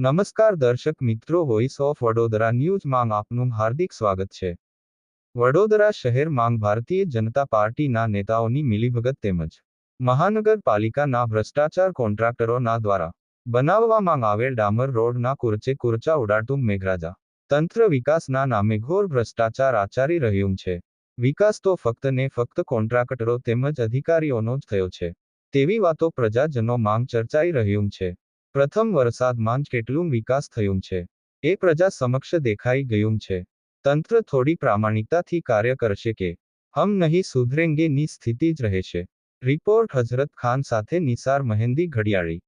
નમસ્કાર દર્શક મિત્રો વોઇસ ઓફ વડોદરા ન્યૂઝમાં આપનું હાર્દિક સ્વાગત છે. વડોદરા શહેર માંગ ભારતીય જનતા પાર્ટીના નેતાઓની મિલીભગત તેમજ મહાનગરપાલિકાના ભ્રષ્ટાચાર કોન્ટ્રાક્ટરોના દ્વારા બનાવવામાં આવેલ ડામર રોડના કુરચે કુરચા ઉડાડતું મેઘરાજા. તંત્ર વિકાસના નામે ઘોર ભ્રષ્ટાચાર આચારી રહ્યું છે. વિકાસ તો ફક્ત ને ફક્ત કોન્ટ્રાક્ટરો તેમજ અધિકારીઓનો જ થયો છે. તેવી વાતો પ્રજાજનો માંગ ચર્ચાઈ રહ્યું છે. પ્રથમ વરસાદમાં જ કેટલું વિકાસ થયું છે? એ પ્રજા સમક્ષ દેખાઈ ગયું છે. તંત્ર થોડી પ્રામાણિકતાથી કાર્ય કરશે કે હમ નહીં સુધરેંગે ની સ્થિતિ જ રહેશે. રિપોર્ટ હઝરત ખાન સાથે નિસાર મહેંદી ઘડિયાળી.